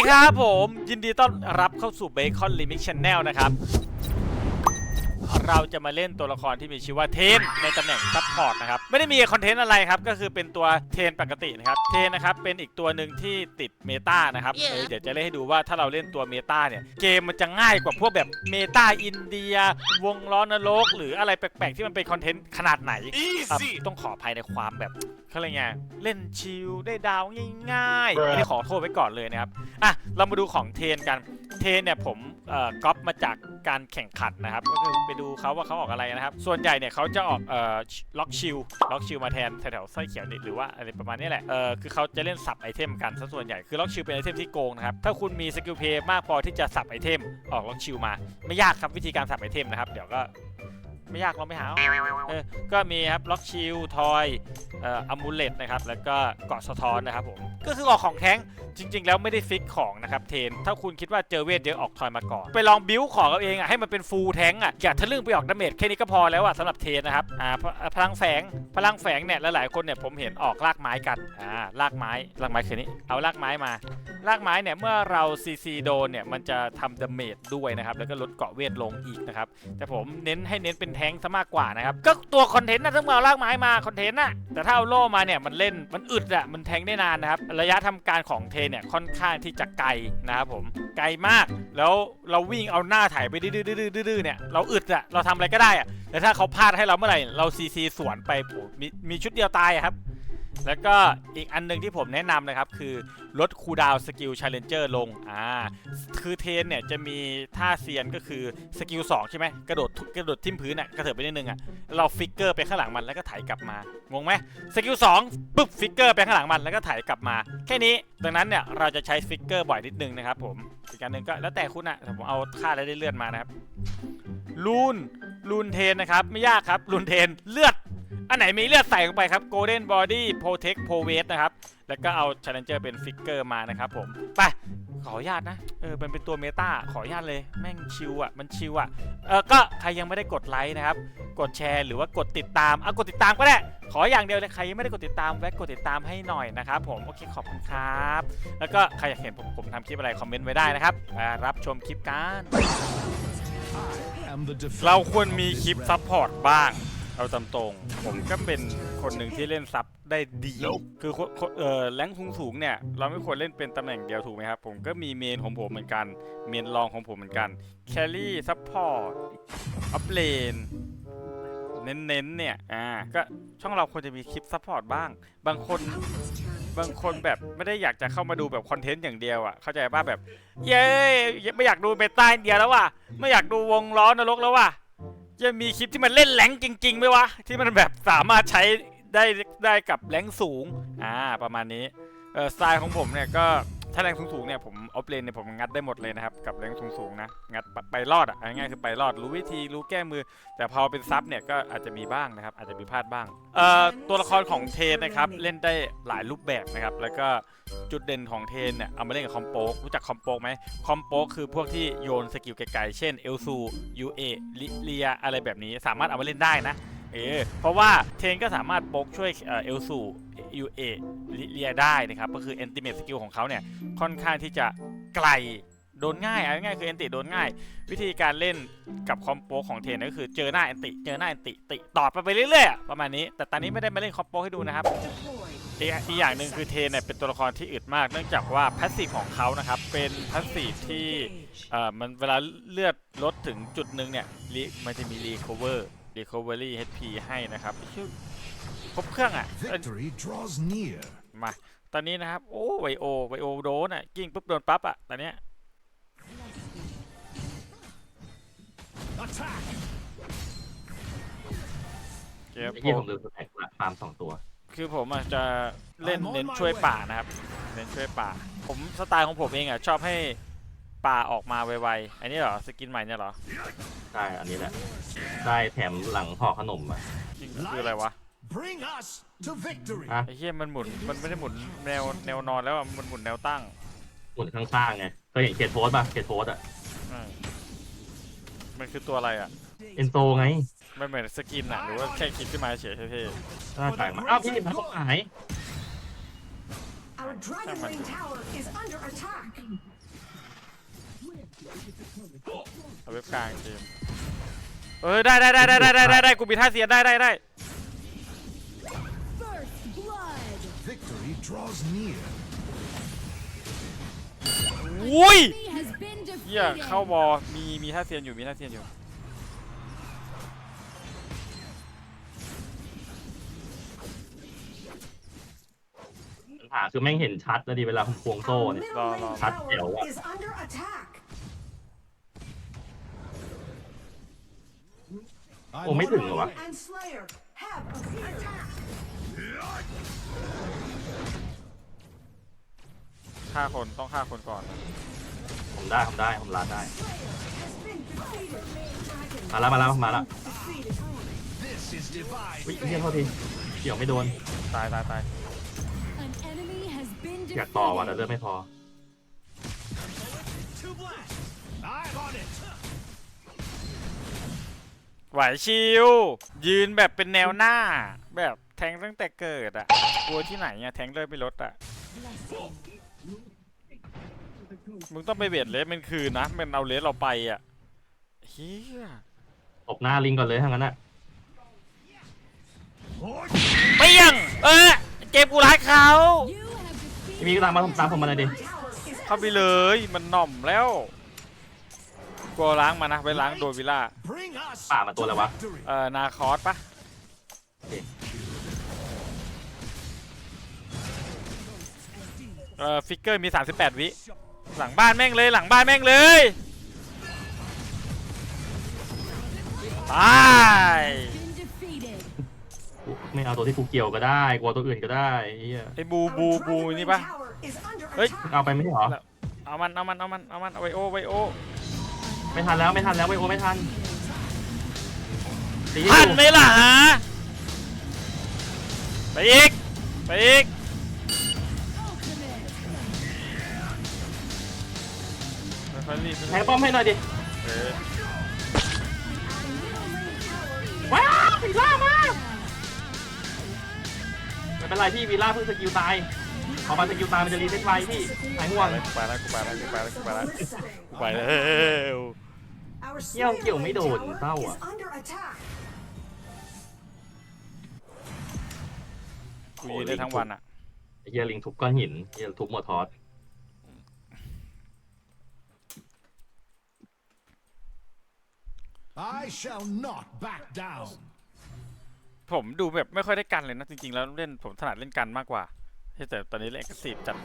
ดีครับผม ยินดีต้อนรับเข้าสู่ Bacon Remix Channel นะครับ เราจะมาเล่นตัวละครที่มีชื่อว่าเทนในตำแหน่งซัพพอร์ตนะครับ ไม่ได้มีคอนเทนต์อะไรครับ ก็คือเป็นตัวเทนปกตินะครับ เทนนะครับ เป็นอีกตัวหนึ่งที่ติดเมตานะครับเออเดี๋ยวจะเล่นให้ดูว่าถ้าเราเล่นตัวเมตาเนี่ย เกมมันจะง่ายกว่าพวกแบบเมตาอินเดีย วงล้อนรก หรืออะไรแปลกๆ ที่มันเป็นคอนเทนต์ขนาดไหน ครับต้องขออภัยในความแบบเขาเรียกไงเล่นชิลได้ดาวง่ายๆอันนี้ขอโทษไว้ก่อนเลยนะครับอะเรามาดูของเทนกันเทนเนี่ยผมเอ่อก๊อปมาจากการแข่งขันนะครับก็คือไปดูเขาว่าเขาออกอะไรนะครับ ส่วนใหญ่เนี่ยเขาจะออกเอ่อล็อกชิลล็อกชิลมาแทนแถวๆไส้เขียวนี่หรือว่าอะไรประมาณนี้แหละเออคือเขาจะเล่นสับไอเทมกันซะส่วนใหญ่คือล็อกชิลเป็นไอเทมที่โกงนะครับถ้าคุณมีสกิลเพย์มากพอที่จะสับไอเทมออกล็อกชิลมา ไม่ยากครับวิธีการสับไอเทมนะครับเดี๋ยวก็ ไม่ยากเราไม่หาเอาเออก็มีครับล็อกชิลทอยเอ่ออัมูเลตนะครับแล้วก็เกาะสะท้อนนะครับผมก็คือออกของแท้งจริง ๆ แล้วไม่ได้ฟิกของนะครับเทน ถ้าคุณคิดว่าเจอเวทเยอะออกทอยมาก่อน ไปลองบิวของเอาเองอะให้มันเป็นฟูลแท้งอะอย่าทะลึ่งไปออกดาเมจแค่นี้ก็พอแล้วอะสำหรับเทนนะครับอ่าพพลังแฝงพลังแฝงเนี่ยหลายๆคนเนี่ยผมเห็นออกลากไม้กันอ่าลากไม้ลากไม้คือนี้เอาลากไม้มาลากไม้เนี่ยเมื่อเราซีซีโดนเนี่ยมันจะทำดาเมจด้วยนะครับแล้วก็ลดเกาะเวทลงอีกนะครับแต่ผมเน้นให้เน้นเป็นแทงซะมากกว่านะครับ ก็ตัวคอนเทนต์นะต้องเอาลากไม้มาคอนเทนต์นะแต่ถ้าเอาโล่มาเนี่ยมันเล่นมันอึดอะมันแทงได้นานนะครับ ระยะทำการของเทเนี่ยค่อนข้างที่จะไกลนะครับผมไกลมากแล้วเราวิ่งเอาหน้าถ่ายไปดื้อๆๆๆๆเนี่ยเราอึดอะเราทำอะไรก็ได้อะแต่ถ้าเขาพลาดให้เราเมื่อไหร่เราซีซีสวนไปมีมีชุดเดียวตายครับ แล้วก็อีกอันหนึงที่ผมแนะนำนะครับ คือลดคูดาวสกิลชาเลนเจอร์ลงอ่าคือเทนเนี่ยจะมีท่าเซียนก็คือสกิล2ใช่ไหมกระโดดกระโดดทิ่มพื้นอะกระเถิบไปนิดนึงอะเราฟิกเกอร์ไปข้างหลังมันแล้วก็ถ่ายกลับมางงไหมสกิล2ปุ๊บฟิกเกอร์ไปข้างหลังมันแล้วก็ถ่ายกลับมา แค่นี้ดังนั้นเนี่ยเราจะใช้ฟิกเกอร์บ่อยนิดนึงนะครับผมอีกอันหนึ่งก็แล้วแต่คุณอะแต่ผมเอาค่าแล้วได้เลื่อนมานะครับลูนลูนเทนนะครับไม่ยากครับลูนเทนเลือด อันไหนมีเลือดใส่ลงไปครับ Golden Body Protect Pro w e i g h t นะครับ แล้วก็เอา Challenger เป็นฟิกเกอร์มานะครับผมไปขออนุญาตนะ เออมันเป็นตัวเมตาขออนุญาตเลย แม่งชิวอะ มันชิวอะ เออก็ใครยังไม่ได้กดไลค์นะครับ กดแชร์หรือว่ากดติดตาม เอากดติดตามก็ได้ ขออย่างเดียวเลย ใครยังไม่ได้กดติดตามแวะกดติดตามให้หน่อยนะครับผม โอเค ขอบคุณครับ แล้วก็ใครอยากเห็นผมผมทำคลิปอะไรคอมเมนต์ไว้ได้นะครับมารับชมคลิปกัน am the เรา defender. ควรมีคลิปซัพพอร์ตบ้าง เอาตามตรงผมก็เป็นคนหนึ่งที่เล่นซับได้ดี คือคนคนเออแรงสูงสูงๆเนี่ย เราไม่ควรเล่นเป็นตำแหน่งเดียวถูกไหมครับ ผมก็มีเมนของผมเหมือนกัน เมนรองของผมเหมือนกันแครี่ซัพพอร์ตอัพเลนเน้นๆเนี่ย อ่า ก็ช่องเราควรจะมีคลิปซัพพอร์ตบ้าง บางคน บางคนแบบไม่ได้อยากจะเข้ามาดูแบบคอนเทนต์อย่างเดียวอะ เข้าใจป่ะแบบ เย้ ไม่อยากดูเมตาอินเดียแล้วว่ะ ไม่อยากดูวงล้อนรกแล้วว่ะ จะมีคลิปที่มันเล่นแรงจริงๆไหมวะ ที่มันแบบสามารถใช้ได้ได้กับแรงสูง อ่า ประมาณนี้ เออสไตล์ของผมเนี่ยก็ ถ้าแรงสูงๆเนี่ยผมออฟเลนเนี่ยผมงัดได้หมดเลยนะครับกับแรงสูงๆนะงัดไปรอดอะง่ายคือไปรอดรู้วิธีรู้แก้มือ แต่พอเป็นซับเนี่ยก็อาจจะมีบ้างนะครับอาจจะมีพลาดบ้างเอ่อตัวละครของเทนนะครับเล่นได้หลายรูปแบบนะครับแล้วก็จุดเด่นของเทนเนี่ยเอามาเล่นกับคอมโปกรู้จักคอมโปกไหมคอมโปกคือพวกที่โยนสกิลไกลๆเช่นเอลซูยูเอลิเลียอะไรแบบนี้สามารถเอามาเล่นได้นะเออเพราะว่าเทนก็สามารถโปกช่วยเอลซู ยูเอลิเลียได้นะครับก็คือ a อนติเม e สกิลของเขาเนี่ยค่อนข้างที่จะไกลโดนง่ายเอาง่ายคือแอนติโดนง่าย วิธีการเล่นกับคอมโปของเทนก็คือเจอหน้าแอนติเจอหน้าแอนติติตอดไปไปเรื่อยๆประมาณนี้ แต่ตอนนี้ไม่ได้มาเล่นคอมโปให้ดูนะครับอีกอีกอย่างหนึ่งคือเทนเนี่ยเป็นตัวละครที่อึดมาก เนื่องจากว่าพาสซีฟของเขานะครับเป็นพาสซีฟที่เอ่อมันเวลาเลือดลดถึงจุดหนึ่งเนี่ยมันจะมีรีคอเวอร์รีคอเวอรี่ HP ให้นะครับ ครบเครื่องอะเอ้ย Victory draws near. มา ตอนนี้นะครับ โอ้ไวโอไวโอโดนอะกิ้งปุ๊บโดนปั๊บอะ ตอนเนี้ย Attack! เก็บไอ้ผที่มผมลืมสแต็กละฟาร์มสองตัวคือผมอาจจะเล่นเน้นช่วยป่านะครับ เน้นช่วยป่า ผมสไตล์ของผมเองอะชอบให้ป่าออกมาไวๆ อันนี้เหรอ สกินใหม่เนี่ยเหรอ ได้อันนี้แหละ ได้แถมหลังห่อขนมอะ จริงคืออะไรวะ Bring us to victory. ไอ้เหี้ยมันหมุนมันไม่ได้หมุนแนวแนวนอนแล้วอะมันหมุนแนวตั้งหมุนข้างๆไงเคยเห็นเขตโพสป่ะเขตโพสอะมันคือตัวอะไรอะเอ็นโซไงไม่เหมือนสกินอะหรือว่าแค่คิดขึ้นมาเฉยๆเท่ถ้าใส่มาอ้าวพี่พักหายเอาเว็บกลางเกมเออได้ได้ได้ได้ได้ได้ได้ได้กูมีท่าเสียได้ได้ได้ อุ้ย Enemy has been เฮีย defeated. เข้าบอมีมีท่าเสียนอยู่มีท่าเสียนอยู่ปัญหาคือแม่งเห็นชัดแล้วดีเวลาผมควงโซ่ Our เนี่ย middle lane Lo, lo. Thật tower kiểu ạ. is under attack. I'm Ủa, mấy on thừng my rồi à? way. And Slayer have appeared. ฆ่าคนต้องฆ่าคนก่อน ผมได้ผมได้ผมลาดได้ Has been defeated. มาแล้วมาแล้วมาแล้ว Defeated. This is divine วิ่งเฮียโทษทีเกี่ยวไม่โดน ตายตายตาย An enemy has been อยากต่อว่ะแต่ defeated. เลือดไม่พอ to blast. I'm on it. ไหวชิว ยืนแบบเป็นแนวหน้า แบบแทงตั้งแต่เกิดอะกลัวที่ไหนอะแทงเลยไม่ลดอะ มึงต้องไปเบียดเลสมันคืนนะ มันเอาเลสเราไปอะเฮียตบหน้าลิงก่อนเลยทั้งนั้นอะเปี้ยงเออเกมกูรักเขา You have defeated มีก็ตามมาตามผมมาเลยดิ Tower is เข้าไปเลยมันหน่อมแล้วกลัวล้างมานะไปล้างโดนวิลล่า Bring us ป่ามาตัวอะไรวะ victory. เอ่อนาคอสปะโอเคเอ่อฟิกเกอร์มี 38 วิ หลังบ้านแม่งเลยหลังบ้านแม่งเลยตาย been defeated. ไม่เอาตัวที่กูเกี่ยวก็ได้กลัวตัวอื่นก็ได้เฮียไอ้บูบูบูนี่ปะ Tower is under เฮ้ย attack. เอาไปไม่ใช่เหรอเอามันเอามันเอามันเอามันเอาไวโอไวโอไม่ทันแล้วไม่ทันแล้วไวโอไม่ทันตีอทันยู่ไหมล่ะฮะไปอีกไปอีก Ultimate. ค่อยๆรีบแทงป้อมให้หน่อยดิเออว้าววีล่ามาไม่เป็นไรพี่วีล่าเพิ่งสกิลตายพอมาสกิลตายมันจะรีเซ็ตไวพี่หายห่วงไปแล้วกูไปแล้วกูไปแล้วกูไปแล้วกูไปแล้ว Listening. กูไปแล้ว Our เกี่ยว Slayer เกี่ยวไม่ lane โดน tower เศร้า is อะ under attack. กูยืนได้ทั้งวันอะไอ้เฮียลิงทุบก้อนหินเฮียทุบหมดทอส I shall not back down. ผมดูแบบไม่ค่อยได้กันเลยนะ จริงๆ แล้วเล่นผมถนัดเล่นกันมากกว่า แต่ตอนนี้เล่นกระสีจัด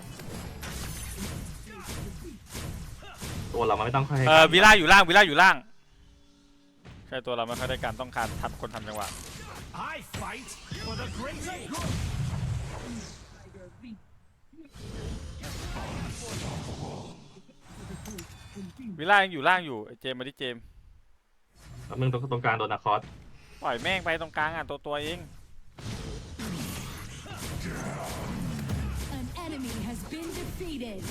ตัวเรามันไม่ต้องค่อยเออวิล่าอยู่ล่างวิล่าอยู่ล่าง ใช่ตัวเราไม่ค่อยได้การต้องการทับคนทำจังหวะ I fight for the greater good. วิล่ายังอยู่ล่างอยู่ไอ้เจมส์มาดิเจมส์ แล้วมึงตรงตรงกลางโดนนาคอสปล่อยแม่งไปตรงกลางอะตัวตัวเอง An enemy has been defeated.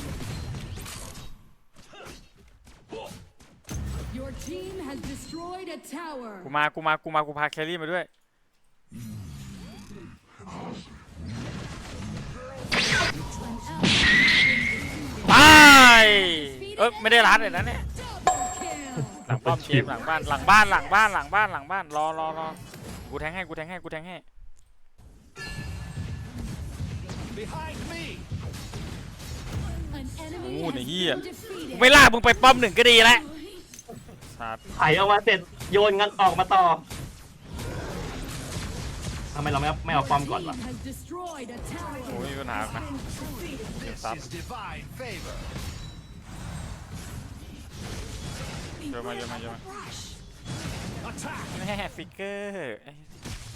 Your team has destroyed a tower. กูมากูมากูมากูพาแครี่มาด้วย ไป เอ้ยไม่ได้รัดเลยนะเนี่ย Double kill. ห ลังป้อมเจมส์หลังบ้านหลังบ้านหลังบ้านหลังบ้านหลังบ้านรอรอรอกูแทงให้กูแทงให้กูแทงให้ Behind me. An enemy Ủa, has này gì been à? defeated. กูไม่ล่ากมึงไปป้อมหนึ่งก็ดีแล้วสัตว์ไถเอามาเสร็จโยนงันออกมาต่อทำไมเราไม่เอาไม่เอาป้อมก่อน Team วะ has destroyed a โอ้ tower. ยมีปัญหานะ This Stop. is divine favor. เยอะมาเยอะมาเยอะมา Attack. แม่ฟิกเกอร์ไอ้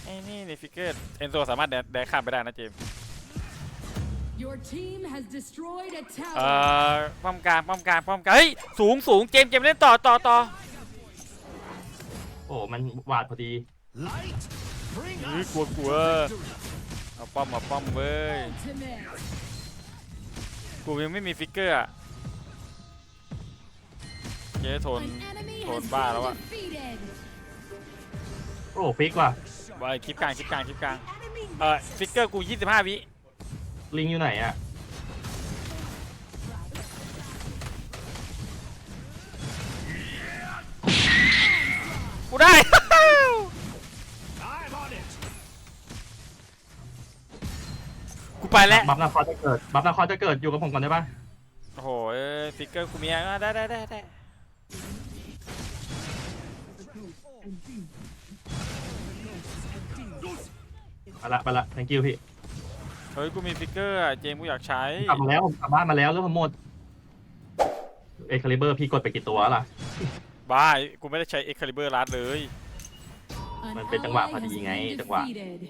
ไอ้นี่นี่ฟิกเกอร์เอนโซสามารถแดนแดนข้ามไปได้นะเจมส์ Your team has destroyed a เอ่ tower. อป้อมกลางป้อมกลางป้อมกลางเฮ้ยสูงสูงเจมส์เจมส์เล่นต่อต่อต่อโอ้ มันหวาดพอดี Light. Bring เฮ้ย us กลัวกลัว victory. เอาป้อมเอาป้อมเว้ย Ultimate. กูยังไม่มีฟิกเกอร์อะ เจ๊ทน โดนบ้าแล้วอะ โอ้พิกว่ะไปคลิปกลางคลิปกลางคลิปกลางเออฟิกเกอร์กู 25 วิลิงอยู่ไหนอะกูได้ กูไปแล้ว บัฟนาคอจะเกิด บัฟนาคอจะเกิดอยู่กับผมก่อนได้ปะโอ้โหสติกเกอร์กูเมียได้ได้ได้ได้ ไปละไปละ thank you พี่เฮ้ย กูมีฟิกเกอร์อะเจมส์กูอยากใช้ กลับมาแล้วผมกลับบ้านมาแล้วเรื่องทั้งหมดเอ็กคาลิเบอร์พี่กดไปกี่ตัวล่ะ บ้า กูไม่ได้ใช้เอ็กคาลิเบอร์ลัดเลย An มันเป็นจังหวะ ally พอดี has ไง been จังหวะ defeated.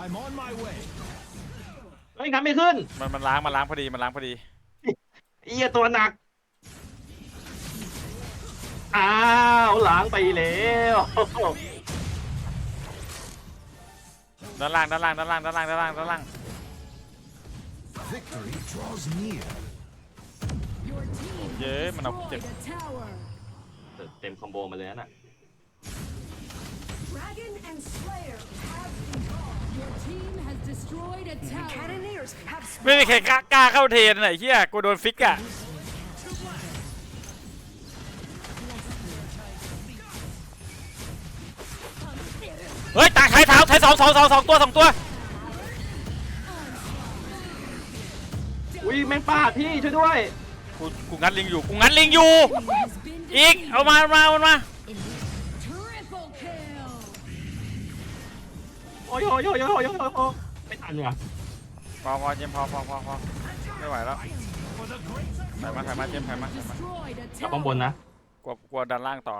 I'm on my way. เฮ้ยงั้นไม่ขึ้น มันมันล้างมันล้างพอดี มันล้างพอดี เอียตัวหนัก อ้าวล้างไปแล้วด้านล่างด้านล่างด้านล่างด้านล่างด้านล่างด้านล่าง Victory draws near. Your team Yeah, has man, I'll destroyed get- a tower. เต็มคอมโบมาเลยนะ Dragon and Slayer have evolved. Your team has destroyed a tower. Cannoneers have ไม่มีใครกล้ากล้าเข้าเทรนไหนเฮียกูโดนฟิกอะเฮ้ยตากไถ่เท้าไถ่สองสองสองสองตัวสองตัวอุ้ยแม่งปาดพี่ช่วยด้วยกูกูงัดลิงอยู่กูงัดลิงอยู่ Has been อีกเอามาเอามาเอามา triple kill. โอ้ยโอ้ยโอ้ยโอ้ยโอ้ย โอ้ยไม่ทันว่ะพอพอเจมส์พอพอพอพอไม่ไหวแล้ว For the greater ถ่ายมาถ่ายมาเจมส์ถ่ายมาถ่ายมา Destroyed a กลับข้างบน tower. นะกลัวกลัวดันล่างต่อ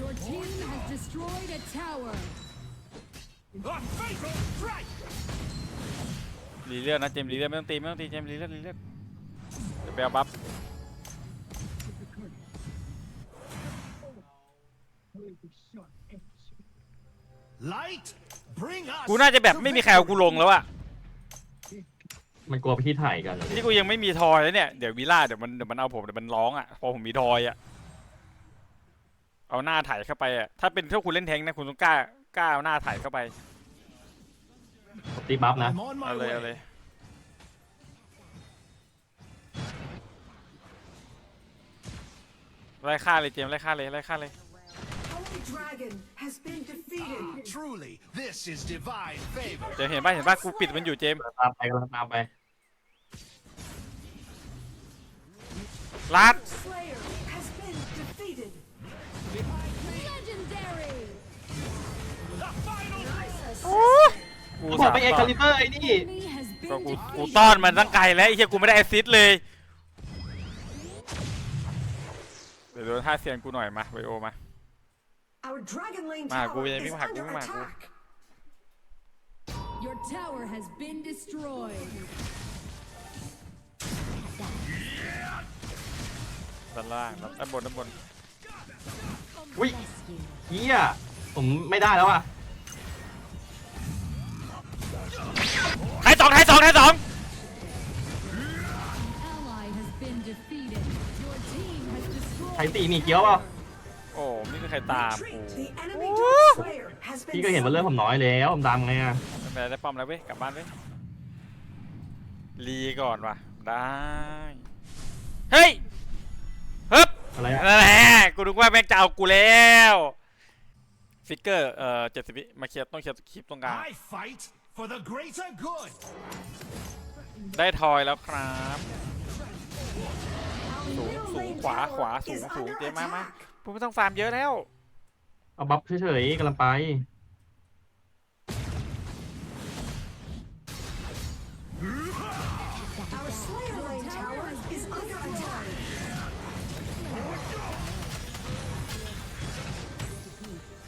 Your team has destroyed a tower. A fatal strike. รีเลือดนะเจมส์รีเลือดไม่ต้องตีไม่ต้องตีเจมส์รีเลือดรีเลือดเดี๋ยวไปเอาบัฟ Light, bring us. กูน่าจะแบบไม่มีใครเอากูลงแล้วอะมันกลัวไปที่ถ่ายกันนี่กูยังไม่มีทอยเลยเนี่ยเดี๋ยววิล่าเดี๋ยวมันเดี๋ยวมันเอาผมเดี๋ยวมันร้องอะพอผมมีทอยอะเอาหน้าถ่ายเข้าไปอะถ้าเป็นถ้าคุณเล่นแทงค์นะคุณต้องกล้ากล้าเอาหน้าถ่ายเข้าไปตีบัฟนะ I'm on เอา my เลยเอาเล way. ยไล่ฆ่าเลยเจมส์ไล่ฆ่าเลยไล่ฆ่าเลย Truly, this is divine favor. เจมส์เห็นป่ะเห็นป่ะกูปิดมันอยู่เจมส์ตามไปกำลังตามไปลัด Slayer has been defeated. Legendary. The final กูบอสากมไปเอ็กต่คาอลิเบอร์ไอ้นี่ Enemy has ก็ been กูกู defeated. ต้อนมันตั้งไกลแล้วไอ้เหี้ยกูไม่ได้แอสซิสต์เลยเดี๋ยวโดนท่าเซียนกูหน่อยมาไวโอมา Our Dragon Lane Ma, tower gue is ini mah, gue under mah, gue. attack. Your tower has been destroyed. ด้านล่างด้านบนด้านบนอุ้ยเฮียผมไม่ได้แล้วอะไทยสองไทยสองไทยสอง Ally has been defeated. Your team has destroyed. ไทยตีมีเกี้ยวเปล่าโอ้ไม่มีใครตามกู Retreat. The enemy Dark Slayer has พี่ been ก็เห็นว่าเรื่องผมน้อยแล้วผมตามไงอะไม่เป็นไรได้ป้อมแล้วเว้ยกลับบ้านเว้ยรีก่อนว่ะได้เฮ้ยฮึบอะไรอะนั่นแหละกูนึกว่าแม่งจะเอากูแล้วฟิกเกอร์เอ่อเจ็ดสิบวิมาเคลียร์ต้องเคลียร์คลิปตรงกลาง I fight for the greater good. ได้ทอยแล้วครับ Our สูง middle สูง lane ขวา tower ขวาสูง is สูง under เจ๊มามา attack. กูไม่ต้องฟาร์มเยอะแล้ว เอาบัฟเฉยๆกำลังไป Our Slayer Lane tower is under attack.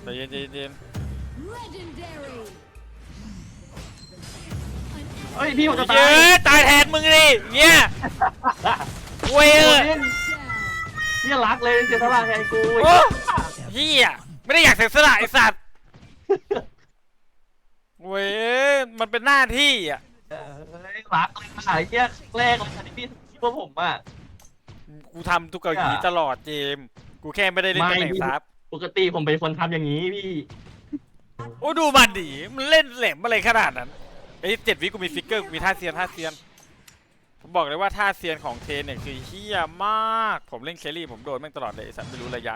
ใจเย็นใจเย็นใจเย็น Legendary. เฮ้ยพี่ผมจะตาเย้ยตายแทนมึงดิเนี่ยเว้ยโอ้เอ้ยย เฮียรักเลยเสียสละแทนกูโอ้เฮียไม่ได้อยากเสียสละไอสัตว์เว้ยมันเป็นหน้าที่อะเอ้ยรักเลยขายเฮียแรกเลยที่พี่พวกผมอะ กูทำทุกอย่างนี้ตลอดเจมส์กูแค่ไม่ได้เล่นตำแหน่งไม่ซับปกติผมเป็นคนทำอย่างนี้พี่ โอ้ดูมันดิมันเล่นแหลมอะไรขนาดนั้นไอ้ยเจ็ดวิกูมีฟิกเกอร์กูมีท่าเซียนท่าเซียน ผมบอกเลยว่าท่าเซียนของเทนเนี่ยคือเฮี้ยมาก ผมเล่นแครี่ผมโดนแม่งตลอดเลยไอ้สัตว์ไม่รู้ระยะ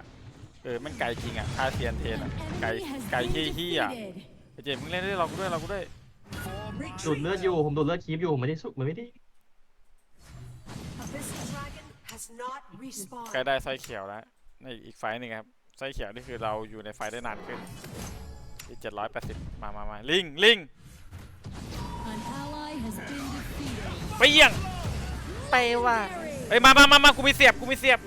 เออมันไกลจริงอะค่าเซียนเทน An อะไกล enemy has ไกล been เฮี้ยๆอะ defeated. ไอ้เจมส์มึงเล่นด้วยเรากูด้วยเรากูด้วยดูดเลือดอยู่ผมดูดเลือดคีบอยู่ผมไม่ได้สุกมันไม่ได้ Abyssal Dragon has not ใกล้ respawned. ได้ไส้เขียวแล้วในอีกไฟล์หนึ่งครับไส้เขียวนี่คือเราอยู่ในไฟล์ได้นานขึ้นอีกเจ็ดร้อยแปดสิบมามามาลิงลิง An ally has been defeated. ไปเยี่ยง ไปว่าเอ้ยมามามามากูมีเสียบกูมีเสียบ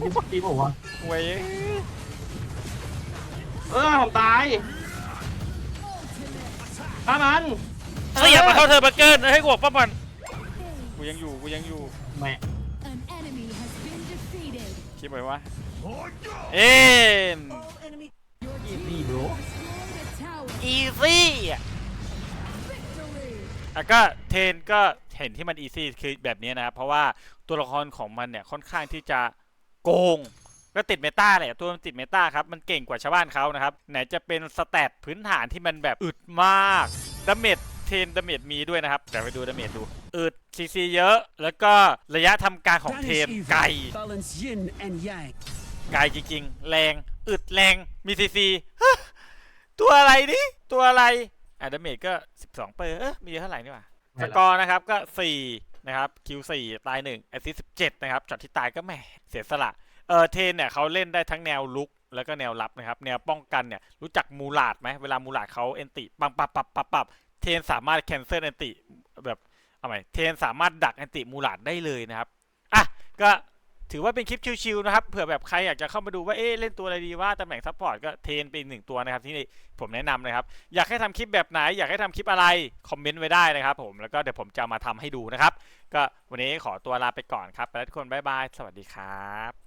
มีสกีบอกว่าเว้ยเออผมตายป้ามันเสียบมาเข้าเธอมาเกินให้กูบอกป้ามันกูยังอยู่กูยังอยู่แหม่ คิดไว้ว่า Or no! เอ็ม All enemy อีซี่บร Destroyed a tower. อีซี่อะ Victory. อะก็เทนก็เห็นที่มันอีซี่คือแบบนี้นะครับ เพราะว่าตัวละครของมันเนี่ยค่อนข้างที่จะโกงก็ติดเมตาแหละตัวมันติดเมตาครับ มันเก่งกว่าชาวบ้านเขานะครับ ไหนจะเป็นสแตทพื้นฐานที่มันแบบอึดมากดาเมจเท นดาเมจมีด้วยนะครับเดี๋ยวไปดูดาเมจดูอึดซีซีเยอะ แล้วก็ระยะทำการของเทนไกล Balance yin and yang. ไกลจริงๆ แรงอึดแรงมีซีซีฮะตัวอะไรนี่ตัวอะไรอะดาเมจก็ 12 เปอร์เอ๊ะมีเท่าไหร่นี่หว่าสกอร์นะครับก็ 4 นะครับคิว4ตาย1แอสซิส17 นะครับช็อตที่ตายก็แหมเสียสละเออเทนเนี่ยเขาเล่นได้ทั้งแนวลุกแล้วก็แนวรับนะครับ แนวป้องกันเนี่ยรู้จักมูลาดไหมเวลามูลาดเขาเอนติปังปับปับปับปับ เทนสามารถแคนเซิลเอนติแบบเอาใหม่เทนสามารถดักเอนติมูลาดได้เลยนะครับอะก็ถือว่าเป็นคลิปชิวๆนะครับเผื่อแบบใครอยากจะเข้ามาดูว่าเอ๊ะเล่นตัวอะไรดีว่าตำแหน่งซัพพอร์ตก็เทนเป็นหนึ่งตัวนะครับที่นี่ผมแนะนำนะครับ อยากให้ทำคลิปแบบไหน อยากให้ทำคลิปอะไร คอมเมนต์ไว้ได้นะครับผมแล้วก็เดี๋ยวผมจะมาทำให้ดูนะครับ ก็วันนี้ขอตัวลาไปก่อนครับไปแล้วทุกคนบ๊ายบายสวัสดีครับ